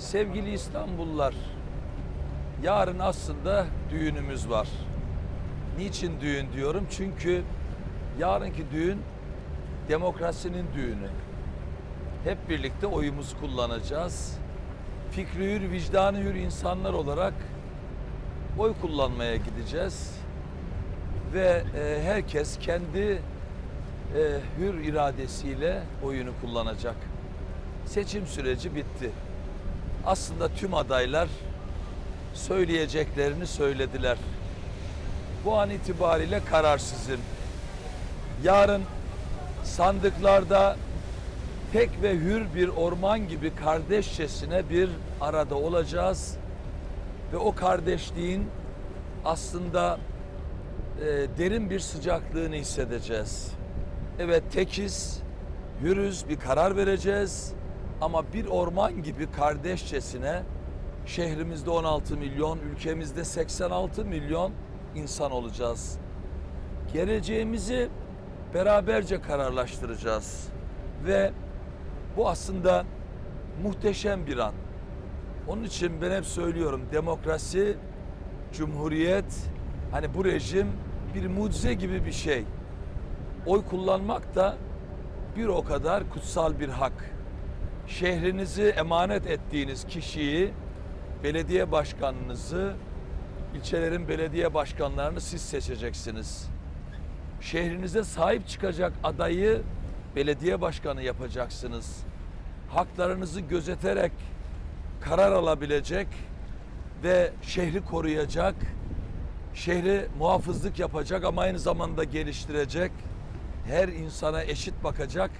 Sevgili İstanbullular, yarın aslında düğünümüz var. Niçin düğün diyorum? Çünkü yarınki düğün demokrasinin düğünü. Hep birlikte oyumuzu kullanacağız. Fikri hür, vicdanı hür insanlar olarak oy kullanmaya gideceğiz. Ve e, herkes kendi e, hür iradesiyle oyunu kullanacak. Seçim süreci bitti. Aslında tüm adaylar söyleyeceklerini söylediler. Bu an itibariyle karar sizin. Yarın sandıklarda tek ve hür bir orman gibi kardeşçesine bir arada olacağız ve o kardeşliğin aslında e, derin bir sıcaklığını hissedeceğiz. Evet tekiz, hürüz bir karar vereceğiz ama bir orman gibi kardeşçesine şehrimizde 16 milyon, ülkemizde 86 milyon insan olacağız. Geleceğimizi beraberce kararlaştıracağız ve bu aslında muhteşem bir an. Onun için ben hep söylüyorum demokrasi, cumhuriyet, hani bu rejim bir mucize gibi bir şey. Oy kullanmak da bir o kadar kutsal bir hak. Şehrinizi emanet ettiğiniz kişiyi, belediye başkanınızı, ilçelerin belediye başkanlarını siz seçeceksiniz. Şehrinize sahip çıkacak adayı belediye başkanı yapacaksınız. Haklarınızı gözeterek karar alabilecek ve şehri koruyacak, şehri muhafızlık yapacak ama aynı zamanda geliştirecek, her insana eşit bakacak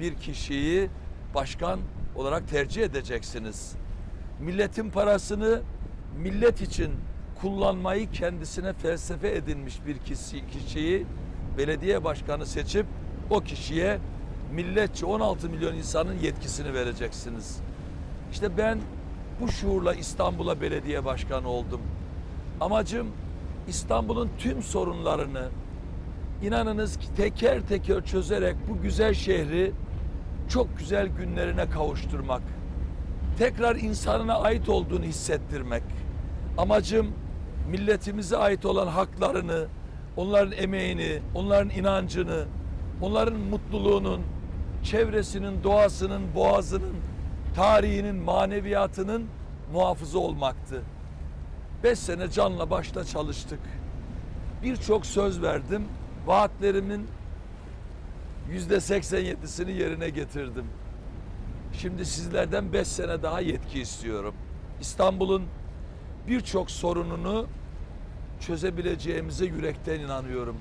bir kişiyi başkan olarak tercih edeceksiniz. Milletin parasını millet için kullanmayı kendisine felsefe edinmiş bir kişi, kişiyi belediye başkanı seçip o kişiye milletçi 16 milyon insanın yetkisini vereceksiniz. İşte ben bu şuurla İstanbul'a belediye başkanı oldum. Amacım İstanbul'un tüm sorunlarını inanınız ki teker teker çözerek bu güzel şehri çok güzel günlerine kavuşturmak. Tekrar insanına ait olduğunu hissettirmek. Amacım milletimize ait olan haklarını, onların emeğini, onların inancını, onların mutluluğunun, çevresinin, doğasının, boğazının, tarihinin, maneviyatının muhafızı olmaktı. Beş sene canla başla çalıştık. Birçok söz verdim. Vaatlerimin yüzde 87'sini yerine getirdim. Şimdi sizlerden beş sene daha yetki istiyorum. İstanbul'un birçok sorununu çözebileceğimize yürekten inanıyorum.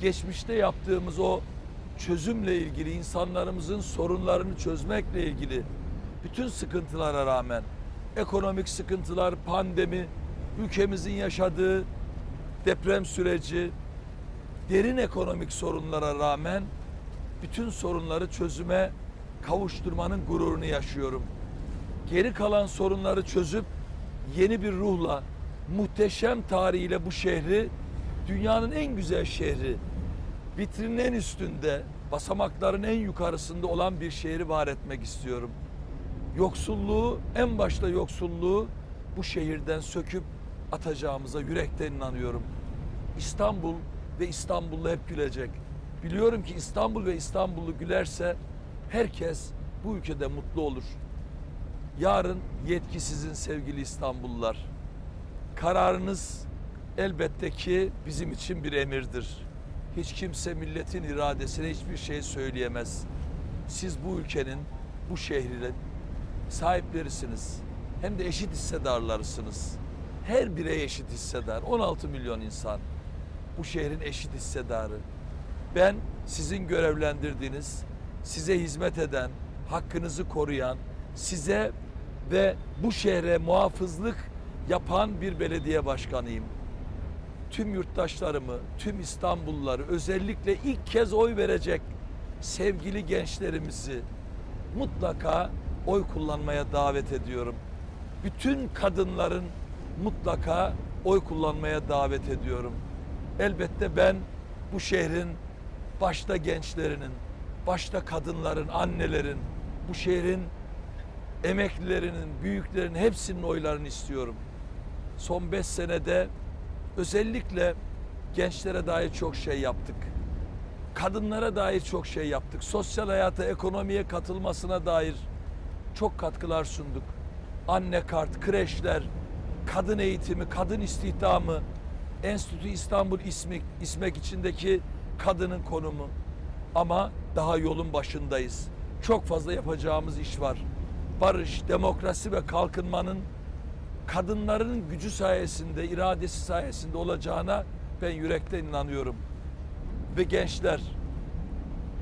Geçmişte yaptığımız o çözümle ilgili insanlarımızın sorunlarını çözmekle ilgili bütün sıkıntılara rağmen ekonomik sıkıntılar, pandemi, ülkemizin yaşadığı deprem süreci, derin ekonomik sorunlara rağmen bütün sorunları çözüme kavuşturmanın gururunu yaşıyorum. Geri kalan sorunları çözüp yeni bir ruhla, muhteşem tarihiyle bu şehri dünyanın en güzel şehri, vitrinin en üstünde, basamakların en yukarısında olan bir şehri var etmek istiyorum. Yoksulluğu, en başta yoksulluğu bu şehirden söküp atacağımıza yürekten inanıyorum. İstanbul ve İstanbullu hep gülecek. Biliyorum ki İstanbul ve İstanbullu gülerse herkes bu ülkede mutlu olur. Yarın yetki sizin sevgili İstanbullular. Kararınız elbette ki bizim için bir emirdir. Hiç kimse milletin iradesine hiçbir şey söyleyemez. Siz bu ülkenin, bu şehrin sahiplerisiniz. Hem de eşit hissedarlarısınız. Her birey eşit hissedar. 16 milyon insan bu şehrin eşit hissedarı. Ben sizin görevlendirdiğiniz, size hizmet eden, hakkınızı koruyan, size ve bu şehre muhafızlık yapan bir belediye başkanıyım. Tüm yurttaşlarımı, tüm İstanbulluları özellikle ilk kez oy verecek sevgili gençlerimizi mutlaka oy kullanmaya davet ediyorum. Bütün kadınların mutlaka oy kullanmaya davet ediyorum. Elbette ben bu şehrin başta gençlerinin, başta kadınların, annelerin, bu şehrin emeklilerinin, büyüklerin hepsinin oylarını istiyorum. Son beş senede özellikle gençlere dair çok şey yaptık. Kadınlara dair çok şey yaptık. Sosyal hayata, ekonomiye katılmasına dair çok katkılar sunduk. Anne kart, kreşler, kadın eğitimi, kadın istihdamı, Enstitü İstanbul İSMİK, İSMEK içindeki kadının konumu. Ama daha yolun başındayız. Çok fazla yapacağımız iş var. Barış, demokrasi ve kalkınmanın kadınların gücü sayesinde, iradesi sayesinde olacağına ben yürekten inanıyorum. Ve gençler,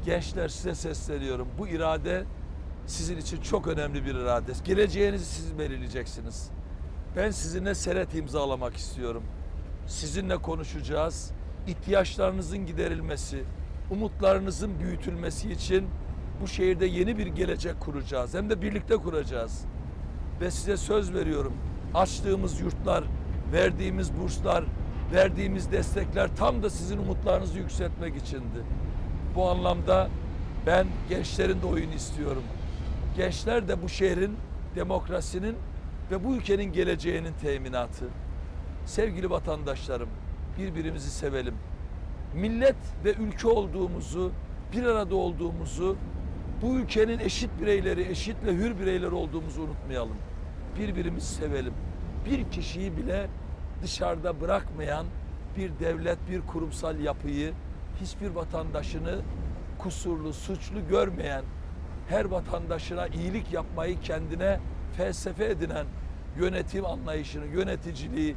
gençler size sesleniyorum. Bu irade sizin için çok önemli bir irade. Geleceğinizi siz belirleyeceksiniz. Ben sizinle senet imzalamak istiyorum. Sizinle konuşacağız. İhtiyaçlarınızın giderilmesi, umutlarınızın büyütülmesi için bu şehirde yeni bir gelecek kuracağız. Hem de birlikte kuracağız. Ve size söz veriyorum. Açtığımız yurtlar, verdiğimiz burslar, verdiğimiz destekler tam da sizin umutlarınızı yükseltmek içindi. Bu anlamda ben gençlerin de oyunu istiyorum. Gençler de bu şehrin, demokrasinin ve bu ülkenin geleceğinin teminatı. Sevgili vatandaşlarım, birbirimizi sevelim. Millet ve ülke olduğumuzu, bir arada olduğumuzu, bu ülkenin eşit bireyleri, eşit ve hür bireyler olduğumuzu unutmayalım. Birbirimizi sevelim. Bir kişiyi bile dışarıda bırakmayan bir devlet, bir kurumsal yapıyı, hiçbir vatandaşını kusurlu, suçlu görmeyen, her vatandaşına iyilik yapmayı kendine felsefe edinen yönetim anlayışını, yöneticiliği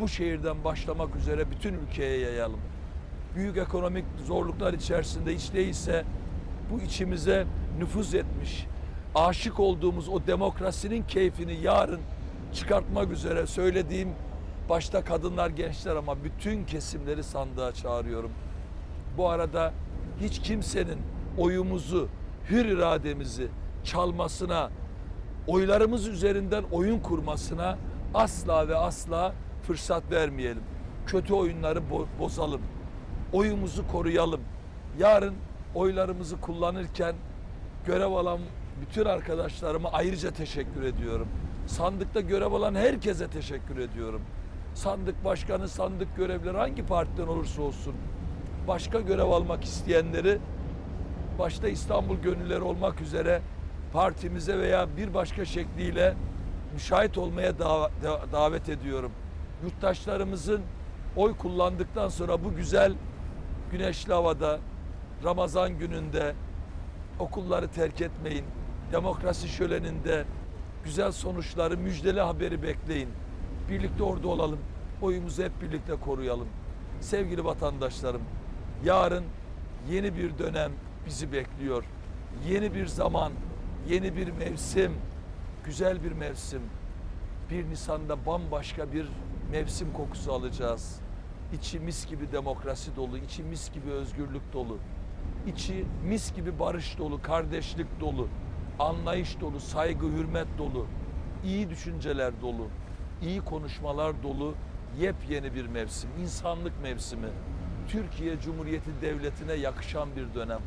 bu şehirden başlamak üzere bütün ülkeye yayalım. Büyük ekonomik zorluklar içerisinde hiç değilse bu içimize nüfuz etmiş, aşık olduğumuz o demokrasinin keyfini yarın çıkartmak üzere söylediğim başta kadınlar, gençler ama bütün kesimleri sandığa çağırıyorum. Bu arada hiç kimsenin oyumuzu, hür irademizi çalmasına, oylarımız üzerinden oyun kurmasına asla ve asla fırsat vermeyelim. Kötü oyunları bo- bozalım. Oyumuzu koruyalım. Yarın oylarımızı kullanırken görev alan bütün arkadaşlarıma ayrıca teşekkür ediyorum. Sandıkta görev alan herkese teşekkür ediyorum. Sandık başkanı, sandık görevlileri hangi partiden olursa olsun başka görev almak isteyenleri başta İstanbul gönülleri olmak üzere partimize veya bir başka şekliyle müşahit olmaya dav- da- davet ediyorum. Yurttaşlarımızın oy kullandıktan sonra bu güzel güneşli havada, Ramazan gününde okulları terk etmeyin. Demokrasi şöleninde güzel sonuçları, müjdeli haberi bekleyin. Birlikte orada olalım. Oyumuzu hep birlikte koruyalım. Sevgili vatandaşlarım, yarın yeni bir dönem bizi bekliyor. Yeni bir zaman, yeni bir mevsim, güzel bir mevsim. 1 Nisan'da bambaşka bir mevsim kokusu alacağız. İçi mis gibi demokrasi dolu, içi mis gibi özgürlük dolu. içi mis gibi barış dolu, kardeşlik dolu, anlayış dolu, saygı, hürmet dolu, iyi düşünceler dolu, iyi konuşmalar dolu yepyeni bir mevsim, insanlık mevsimi. Türkiye Cumhuriyeti Devleti'ne yakışan bir dönem.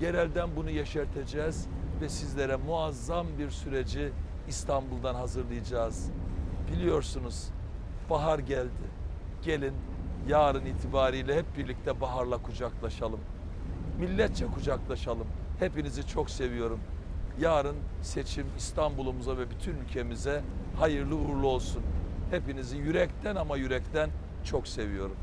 Yerelden bunu yeşerteceğiz ve sizlere muazzam bir süreci İstanbul'dan hazırlayacağız. Biliyorsunuz bahar geldi. Gelin yarın itibariyle hep birlikte baharla kucaklaşalım. Milletçe kucaklaşalım. Hepinizi çok seviyorum. Yarın seçim İstanbul'umuza ve bütün ülkemize hayırlı uğurlu olsun. Hepinizi yürekten ama yürekten çok seviyorum.